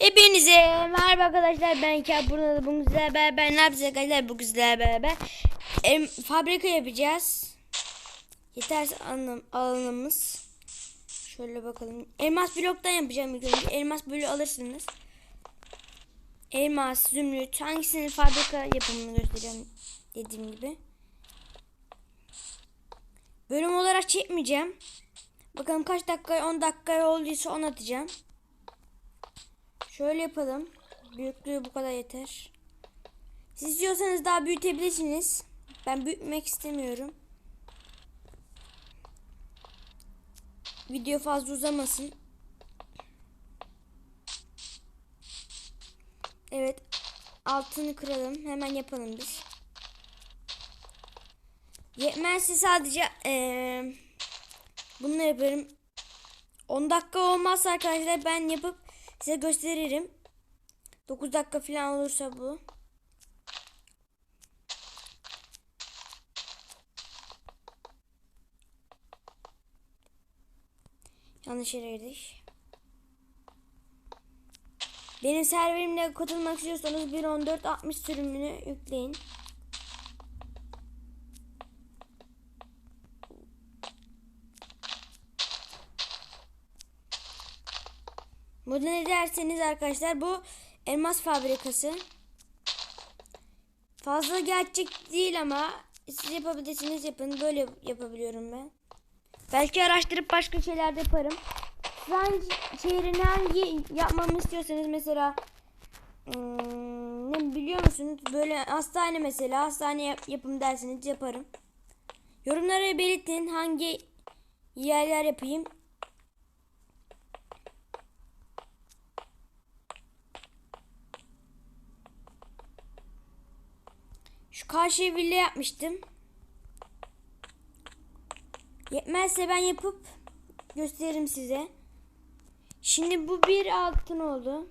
Hepinize merhaba arkadaşlar ben Kâb burada da bugün sizlerle beraber ne yapacağız arkadaşlar? Bugün sizlerle beraber em, fabrika yapacağız. Yetersiz alım, alanımız. Şöyle bakalım. Elmas bloktan yapacağım ilk önce. Elmas bloğu alırsınız. Elmas zümrüt hangisinin fabrika yapımını göstereceğim dediğim gibi. Bölüm olarak çekmeyeceğim. Bakalım kaç dakika 10 dakika olduysa 10 atacağım Şöyle yapalım. Büyüklüğü bu kadar yeter. Siz istiyorsanız daha büyütebilirsiniz. Ben büyütmek istemiyorum. Video fazla uzamasın. Evet. Altını kıralım. Hemen yapalım biz. Yetmezse sadece eee bunu yaparım. 10 dakika olmazsa arkadaşlar ben yapıp size gösteririm. 9 dakika falan olursa bu. Yanlış yere girdik. Benim serverimle katılmak istiyorsanız 1.14.60 sürümünü yükleyin. Bu ne derseniz arkadaşlar bu elmas fabrikası. Fazla gerçek değil ama siz yapabilirsiniz yapın. Böyle yapabiliyorum ben. Belki araştırıp başka şeyler de yaparım. Siz hangi şehrin hangi yapmamı istiyorsanız mesela hmm, ne biliyor musunuz? Böyle hastane mesela hastane yap, yapım derseniz yaparım. Yorumlara belirtin hangi yerler yapayım. Şu karşıya villa yapmıştım. Yetmezse ben yapıp gösteririm size. Şimdi bu bir altın oldu.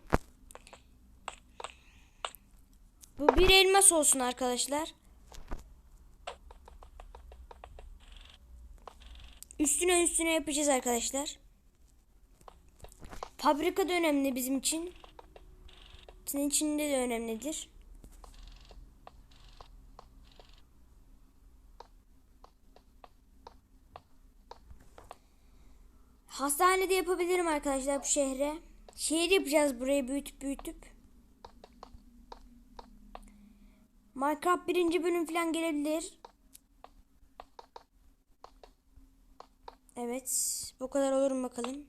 Bu bir elmas olsun arkadaşlar. Üstüne üstüne yapacağız arkadaşlar. Fabrika da önemli bizim için. Senin için de önemlidir. Hastanede yapabilirim arkadaşlar bu şehre. Şehir yapacağız burayı büyütüp büyütüp. Minecraft birinci bölüm falan gelebilir. Evet. Bu kadar olur mu bakalım.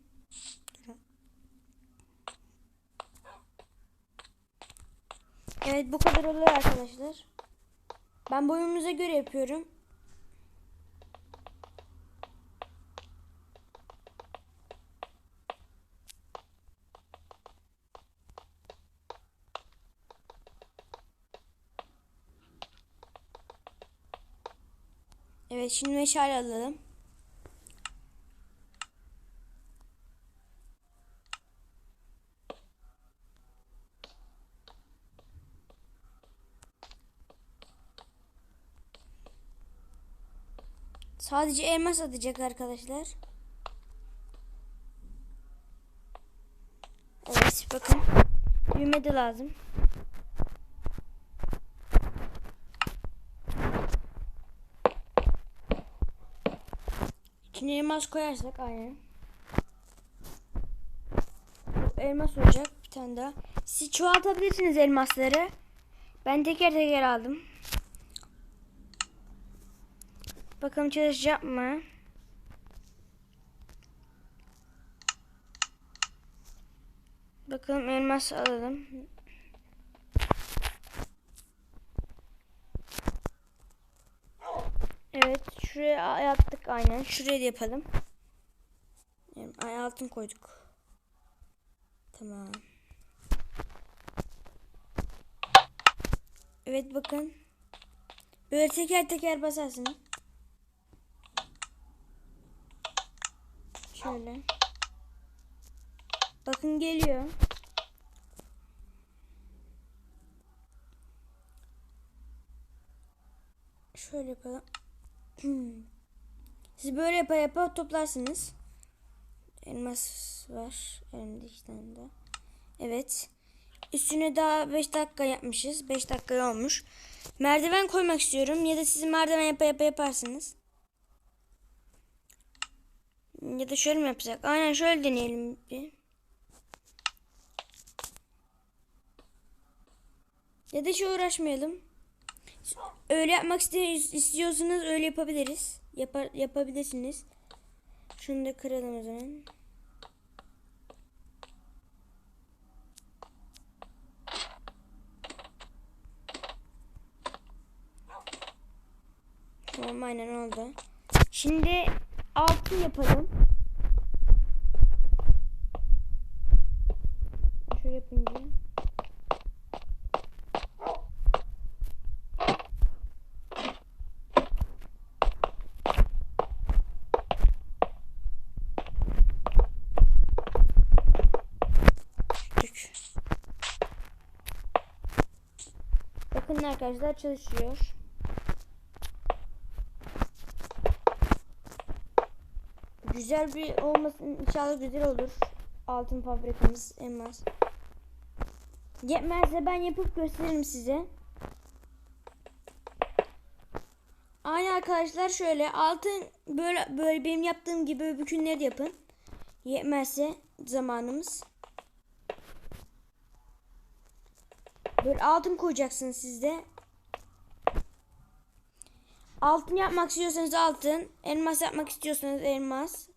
Evet bu kadar oluyor arkadaşlar. Ben boyumuza göre yapıyorum. Evet şimdi meşale alalım. Sadece elmas atacak arkadaşlar. Evet bakın. Düğme de lazım. İçine elmas koyarsak aynen. Elmas olacak bir tane daha. Siz çoğaltabilirsiniz elmasları. Ben teker teker aldım. Bakalım çalışacak mı? Bakalım elmas alalım. Evet şuraya yaptık aynen. Şuraya da yapalım. Yani altın koyduk. Tamam. Evet bakın. Böyle teker teker basarsın. Şöyle. Bakın geliyor. Şöyle yapalım. Siz böyle yapa yapa toplarsınız. Elmas var. Elimde iki tane de. Evet. Üstüne daha 5 dakika yapmışız. 5 dakika olmuş. Merdiven koymak istiyorum. Ya da siz merdiven yapa yapa yaparsınız. Ya da şöyle mi yapacak? Aynen şöyle deneyelim bir. Ya da hiç uğraşmayalım. Öyle yapmak istiyorsanız öyle yapabiliriz. Yapar, yapabilirsiniz. Şunu da kıralım o zaman. Tamam aynen oldu. Şimdi altı yapalım. Bakın arkadaşlar çalışıyor. Güzel bir olmasın inşallah güzel olur. Altın fabrikamız elmas. Yetmezse ben yapıp gösteririm size. Aynı arkadaşlar şöyle altın böyle böyle benim yaptığım gibi öbürkünleri de yapın. Yetmezse zamanımız. Böyle altın koyacaksınız siz de. Altın yapmak istiyorsanız altın, elmas yapmak istiyorsanız elmas.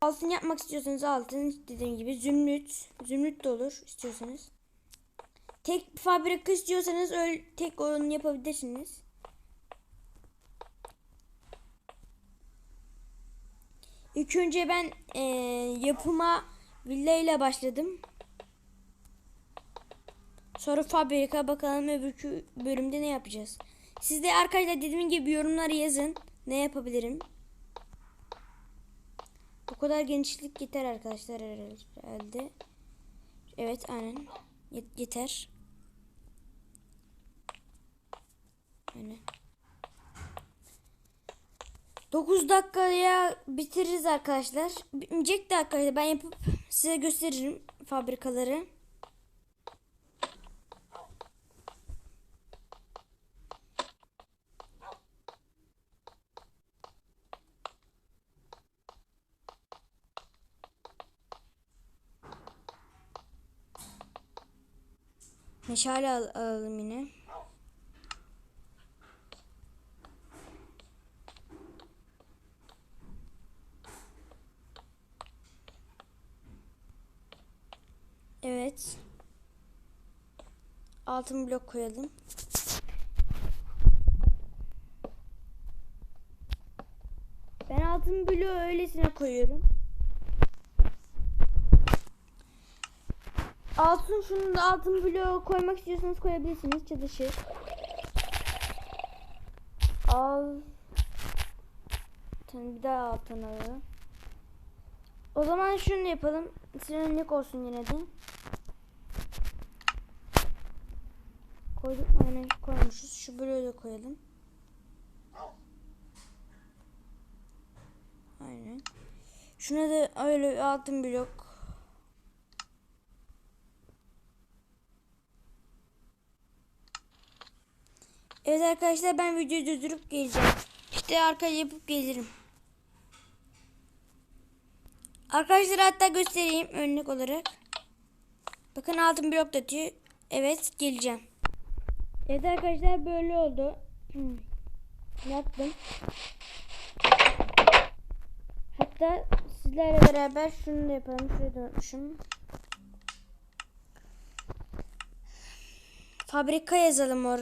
Altın yapmak istiyorsanız altın, dediğim gibi zümrüt, zümrüt de olur istiyorsanız. Tek fabrika istiyorsanız öyle tek onu yapabilirsiniz. İlk önce ben eee, yapıma villa ile başladım. Sonra fabrika bakalım öbür bölümde ne yapacağız. Siz de arkadaşlar dediğim gibi yorumlara yazın. Ne yapabilirim? Bu kadar genişlik yeter arkadaşlar herhalde. Evet aynen. Yet- yeter. Aynen. 9 dakikaya bitiririz arkadaşlar. Bitmeyecek de arkadaşlar ben yapıp size gösteririm fabrikaları. Meşale al alalım yine. Evet. Altın blok koyalım. Ben altın bloğu öylesine koyuyorum. Altın şunu da altın bloğu koymak istiyorsanız koyabilirsiniz. Çalışır. Al. Tamam bir daha altın alalım. O zaman şunu yapalım. Sirenlik olsun yine de. Koyduk mu? Aynen koymuşuz. Şu bloğu da koyalım. Aynen. Şuna da öyle altın blok. Evet arkadaşlar ben videoyu durdurup geleceğim. İşte arka yapıp gelirim. Arkadaşlar hatta göstereyim örnek olarak. Bakın altın blok da diyor. Evet geleceğim. Evet arkadaşlar böyle oldu. Yaptım. Hatta sizlerle beraber şunu da yapalım. Şurayı da unutmuşum. Fabrika yazalım orada.